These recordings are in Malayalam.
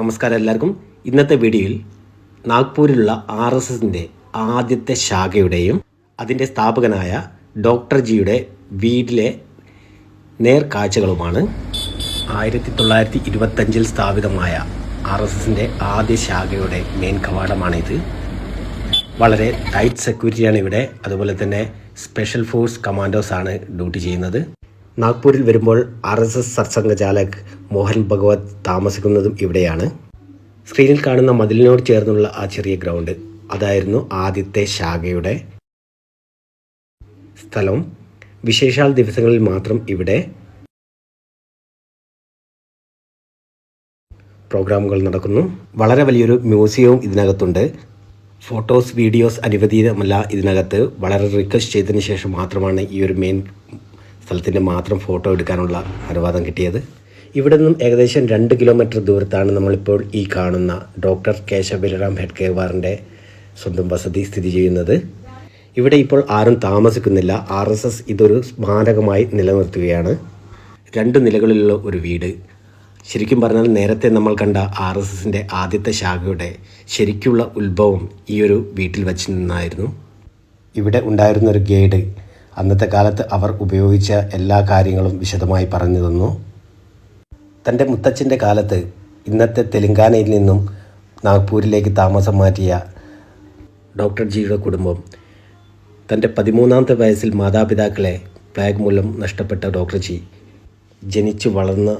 നമസ്കാരം എല്ലാവർക്കും. ഇന്നത്തെ വീഡിയോയിൽ നാഗ്പൂരിലുള്ള ആർ എസ് എസിന്റെ ആദ്യത്തെ ശാഖയുടെയും അതിന്റെ സ്ഥാപകനായ ഡോക്ടർ ജിയുടെ വീട്ടിലെ നേർക്കാഴ്ചകളുമാണ് ആയിരത്തി തൊള്ളായിരത്തി ഇരുപത്തഞ്ചിൽ സ്ഥാപിതമായ ആർ എസ് എസിന്റെ ആദ്യ ശാഖയുടെ മെയിൻ കവാടമാണിത്. വളരെ ടൈറ്റ് സെക്യൂരിറ്റിയാണ് ഇവിടെ. അതുപോലെ തന്നെ സ്പെഷ്യൽ ഫോഴ്സ് കമാൻഡോസാണ് ഡ്യൂട്ടി ചെയ്യുന്നത്. നാഗ്പൂരിൽ വരുമ്പോൾ R S S Sarsanghchalak Mohan Bhagwat താമസിക്കുന്നതും ഇവിടെയാണ്. സ്ക്രീനിൽ കാണുന്ന മതിലിനോട് ചേർന്നുള്ള ആ ചെറിയ ഗ്രൗണ്ട്. അതായിരുന്നു ആദ്യത്തെ ശാഖയുടെ സ്ഥലം. വിശേഷാൽ ദിവസങ്ങളിൽ മാത്രം ഇവിടെ പ്രോഗ്രാമുകൾ നടക്കുന്നു. വളരെ വലിയൊരു മ്യൂസിയവും ഇതിനകത്തുണ്ട്. ഫോട്ടോസ് വീഡിയോസ് അനുവദീതമല്ല ഇതിനകത്ത്. വളരെ റിക്വസ്റ്റ് ചെയ്തതിന് ശേഷം മാത്രമാണ് ഈ ഒരു മെയിൻ സ്ഥലത്തിന്റെ മാത്രം ഫോട്ടോ എടുക്കാനുള്ള അനുവാദം കിട്ടിയത്. ഇവിടെ നിന്നും ഏകദേശം രണ്ട് കിലോമീറ്റർ ദൂരത്താണ് നമ്മളിപ്പോൾ ഈ കാണുന്ന ഡോക്ടർ കേശവ ബലിറാം ഹെഡ്കേവാറിന്റെ സ്വന്തം വസതി സ്ഥിതി ചെയ്യുന്നത്. ഇവിടെ ഇപ്പോൾ ആരും താമസിക്കുന്നില്ല. ആർ എസ് എസ് ഇതൊരു സ്മാരകമായി നിലനിർത്തുകയാണ്. രണ്ട് നിലകളിലുള്ള ഒരു വീട്. ശരിക്കും പറഞ്ഞാൽ നേരത്തെ നമ്മൾ കണ്ട ആർ എസ് എസിന്റെ ആദ്യത്തെ ശാഖയുടെ ശരിക്കുള്ള ഉത്ഭവം ഈ ഒരു വീട്ടിൽ വച്ച് നിന്നായിരുന്നു. ഇവിടെ ഉണ്ടായിരുന്നൊരു ഗൈഡ് അന്നത്തെ കാലത്ത് അവർ ഉപയോഗിച്ച എല്ലാ കാര്യങ്ങളും വിശദമായി പറഞ്ഞു തന്നു. തന്റെ മുത്തച്ഛന്റെ കാലത്ത് ഇന്നത്തെ തെലങ്കാനയിൽ നിന്നും നാഗ്പൂരിലേക്ക് താമസം മാറ്റിയ ഡോക്ടർ ജിയുടെ കുടുംബം തന്റെ പതിമൂന്നാമത്തെ വയസ്സിൽ മാതാപിതാക്കളെ പ്ലാഗ് മൂലം നഷ്ടപ്പെട്ട ഡോക്ടർ ജി ജനിച്ചു വളർന്ന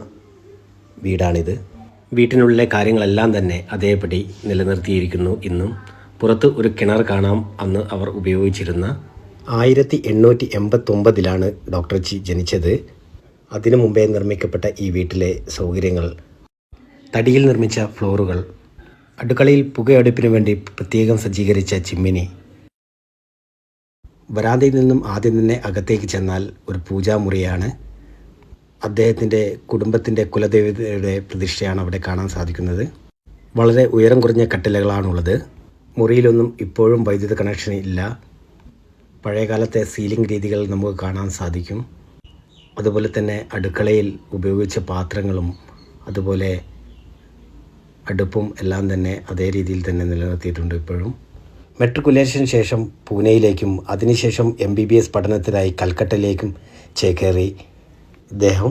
വീടാണിത്. വീട്ടിനുള്ളിലെ കാര്യങ്ങളെല്ലാം തന്നെ അതേപടി നിലനിർത്തിയിരിക്കുന്നു. ഇന്നും പുറത്ത് ഒരു കിണർ കാണാം അന്ന് അവർ ഉപയോഗിച്ചിരുന്ന ആയിരത്തി എണ്ണൂറ്റി എൺപത്തൊമ്പതിലാണ് ഡോക്ടർ ജി ജനിച്ചത്. അതിനു മുമ്പേ നിർമ്മിക്കപ്പെട്ട ഈ വീട്ടിലെ സൗകര്യങ്ങൾ തടിയിൽ നിർമ്മിച്ച ഫ്ലോറുകൾ അടുക്കളയിൽ പുകയടുപ്പിനു വേണ്ടി പ്രത്യേകം സജ്ജീകരിച്ച ചിമ്മിനി വരാന്തയിൽ നിന്നും ആദ്യം തന്നെ അകത്തേക്ക് ചെന്നാൽ ഒരു പൂജാമുറിയാണ്. അദ്ദേഹത്തിന്റെ കുടുംബത്തിന്റെ കുലദേവതയുടെ പ്രതിഷ്ഠയാണ് അവിടെ കാണാൻ സാധിക്കുന്നത്. വളരെ ഉയരം കുറഞ്ഞ കട്ടിലകളാണുള്ളത്. മുറിയിലൊന്നും ഇപ്പോഴും വൈദ്യുത കണക്ഷൻ ഇല്ല പഴയകാലത്തെ സീലിംഗ് രീതികൾ നമുക്ക് കാണാൻ സാധിക്കും. അതുപോലെ തന്നെ അടുക്കളയിൽ ഉപയോഗിച്ച പാത്രങ്ങളും അതുപോലെ അടുപ്പും എല്ലാം തന്നെ അതേ രീതിയിൽ തന്നെ നിലനിർത്തിയിട്ടുണ്ട് ഇപ്പോഴും. മെട്രിക്കുലേഷന് ശേഷം പൂനെയിലേക്കും അതിനുശേഷം എം ബി ബി എസ് പഠനത്തിനായി കൽക്കട്ടയിലേക്കും ചേക്കേറി ഇദ്ദേഹം.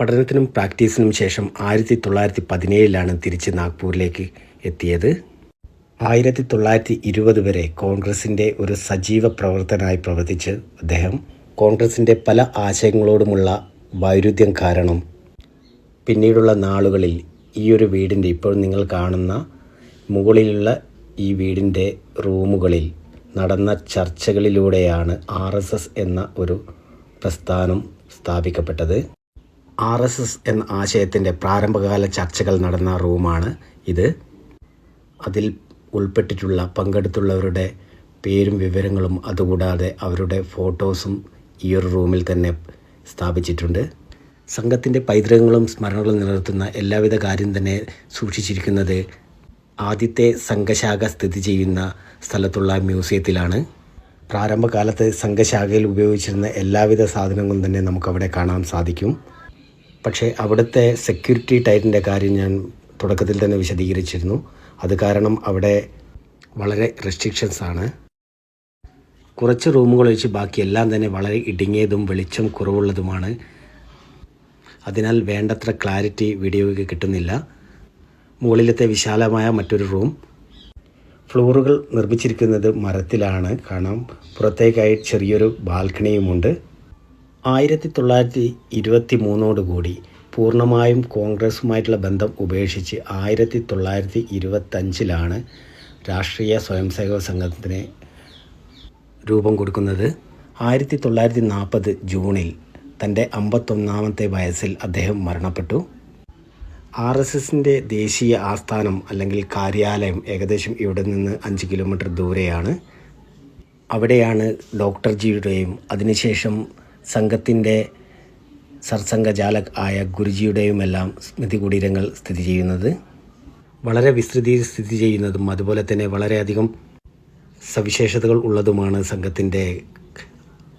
പഠനത്തിനും പ്രാക്ടീസിനും ശേഷം ആയിരത്തി തൊള്ളായിരത്തി പതിനേഴിലാണ് തിരിച്ച് നാഗ്പൂരിലേക്ക് എത്തിയത്. ആയിരത്തി തൊള്ളായിരത്തി ഇരുപത് വരെ കോൺഗ്രസിന്റെ ഒരു സജീവ പ്രവർത്തനായി പ്രവർത്തിച്ച് അദ്ദേഹം കോൺഗ്രസിന്റെ പല ആശയങ്ങളോടുമുള്ള വൈരുദ്ധ്യം കാരണം പിന്നീടുള്ള നാളുകളിൽ ഈ ഒരു വീടിന്റെ ഇപ്പോൾ നിങ്ങൾ കാണുന്ന മുകളിലുള്ള ഈ വീടിന്റെ റൂമുകളിൽ നടന്ന ചർച്ചകളിലൂടെയാണ് ആർ എസ് എസ് എന്ന ഒരു പ്രസ്ഥാനം സ്ഥാപിക്കപ്പെട്ടത്. ആർ എസ് എസ് എന്ന ആശയത്തിന്റെ പ്രാരംഭകാല ചർച്ചകൾ നടന്ന റൂമാണ് ഇത്. അതിൽ ഉൾപ്പെട്ടിട്ടുള്ള പങ്കെടുത്തുള്ളവരുടെ പേരും വിവരങ്ങളും അതുകൂടാതെ അവരുടെ ഫോട്ടോസും ഈ ഒരു റൂമിൽ തന്നെ സ്ഥാപിച്ചിട്ടുണ്ട്. സംഘത്തിന്റെ പൈതൃകങ്ങളും സ്മരണകളും നിലനിർത്തുന്ന എല്ലാവിധ കാര്യം തന്നെ സൂക്ഷിച്ചിരിക്കുന്നത് ആദ്യത്തെ സംഘശാഖ സ്ഥിതി ചെയ്യുന്ന സ്ഥലത്തുള്ള മ്യൂസിയത്തിലാണ്. പ്രാരംഭകാലത്ത് സംഘശാഖയിൽ ഉപയോഗിച്ചിരുന്ന എല്ലാവിധ സാധനങ്ങളും തന്നെ നമുക്കവിടെ കാണാൻ സാധിക്കും. പക്ഷേ അവിടുത്തെ സെക്യൂരിറ്റി ടൈറ്റിന്റെ കാര്യം ഞാൻ തുടക്കത്തിൽ തന്നെ വിശദീകരിച്ചിരുന്നു. അത് കാരണം അവിടെ വളരെ റെസ്ട്രിക്ഷൻസ് ആണ്. കുറച്ച് റൂമുകൾ ഒഴിച്ച് ബാക്കി എല്ലാം തന്നെ വളരെ ഇടുങ്ങിയതും വെളിച്ചം കുറവുള്ളതുമാണ്. അതിനാൽ വേണ്ടത്ര ക്ലാരിറ്റി വീഡിയോയ്ക്ക് കിട്ടുന്നില്ല. മുകളിലത്തെ വിശാലമായ മറ്റൊരു റൂം ഫ്ലോറുകൾ നിർമ്മിച്ചിരിക്കുന്നത് മരത്തിലാണ്. കാണാം പുറത്തേക്കായി ചെറിയൊരു ബാൽക്കണിയുമുണ്ട്. ആയിരത്തി തൊള്ളായിരത്തി ഇരുപത്തി മൂന്നോടുകൂടി പൂർണമായും കോൺഗ്രസുമായിട്ടുള്ള ബന്ധം ഉപേക്ഷിച്ച് ആയിരത്തി തൊള്ളായിരത്തി ഇരുപത്തഞ്ചിലാണ് രാഷ്ട്രീയ സ്വയംസേവക സംഘത്തിന് രൂപം കൊടുക്കുന്നത്. ആയിരത്തി തൊള്ളായിരത്തി നാൽപ്പത് ജൂണിൽ തന്റെ അമ്പത്തൊന്നാമത്തെ വയസ്സിൽ അദ്ദേഹം മരണപ്പെട്ടു. ആർ എസ് എസിന്റെ ദേശീയ ആസ്ഥാനം അല്ലെങ്കിൽ കാര്യാലയം ഏകദേശം ഇവിടെ നിന്ന് അഞ്ച് കിലോമീറ്റർ ദൂരെയാണ്. അവിടെയാണ് ഡോക്ടർ ജിയുടെയും അതിനുശേഷം സംഘത്തിന്റെ സർസംഘചാലക് ആയ ഗുരുജിയുടെയുമെല്ലാം സ്മൃതി കുടീരങ്ങൾ സ്ഥിതി ചെയ്യുന്നത്. വളരെ വിസ്തൃതിയിൽ സ്ഥിതി ചെയ്യുന്നതും അതുപോലെ തന്നെ വളരെയധികം സവിശേഷതകൾ ഉള്ളതുമാണ് സംഘത്തിന്റെ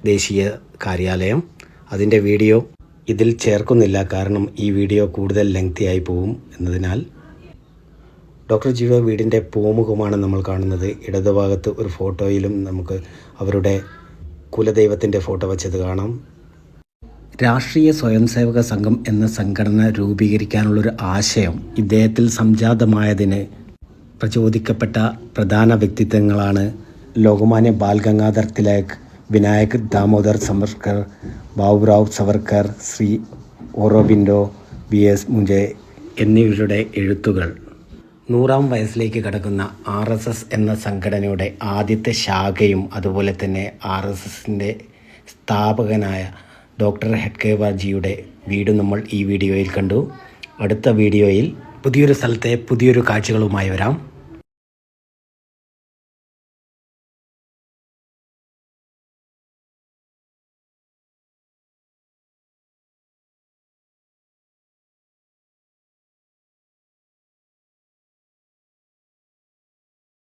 ദേശീയ കാര്യാലയം. അതിന്റെ വീഡിയോ ഇതിൽ ചേർക്കുന്നില്ല. കാരണം ഈ വീഡിയോ കൂടുതൽ ലെങ്തി ആയി പോകും എന്നതിനാൽ. ഡോക്ടർ ജിയുടെ വീടിന്റെ പൂമുഖമാണ് നമ്മൾ കാണുന്നത്. ഇടതുഭാഗത്ത് ഒരു ഫോട്ടോയിലും നമുക്ക് അവരുടെ കുലദൈവത്തിന്റെ ഫോട്ടോ വെച്ചത് കാണാം. രാഷ്ട്രീയ സ്വയംസേവക സംഘം എന്ന സംഘടന രൂപീകരിക്കാനുള്ളൊരു ആശയം ഇദ്ദേഹത്തിൽ സംജാതമായതിന് പ്രചോദിക്കപ്പെട്ട പ്രധാന വ്യക്തിത്വങ്ങളാണ് ലോകമാന്യ ബാൽ ഗംഗാധർ തിലക് വിനായക് ദാമോദർ സവർക്കർ ബാബുറാവ് സവർക്കർ ശ്രീ ഓറോബിൻഡോ വി എസ് മുജെ എന്നിവരുടെ എഴുത്തുകൾ. നൂറാം വയസ്സിലേക്ക് കടക്കുന്ന ആർ എസ് എസ് എന്ന സംഘടനയുടെ ആദ്യത്തെ ശാഖയും അതുപോലെ തന്നെ ആർ എസ് എസിന്റെ സ്ഥാപകനായ ഡോക്ടർ ഹെഡ്കേവാജിയുടെ വീട് നമ്മൾ ഈ വീഡിയോയിൽ കണ്ടു. അടുത്ത വീഡിയോയിൽ പുതിയൊരു സ്ഥലത്തെ പുതിയൊരു കാഴ്ചകളുമായി വരാം.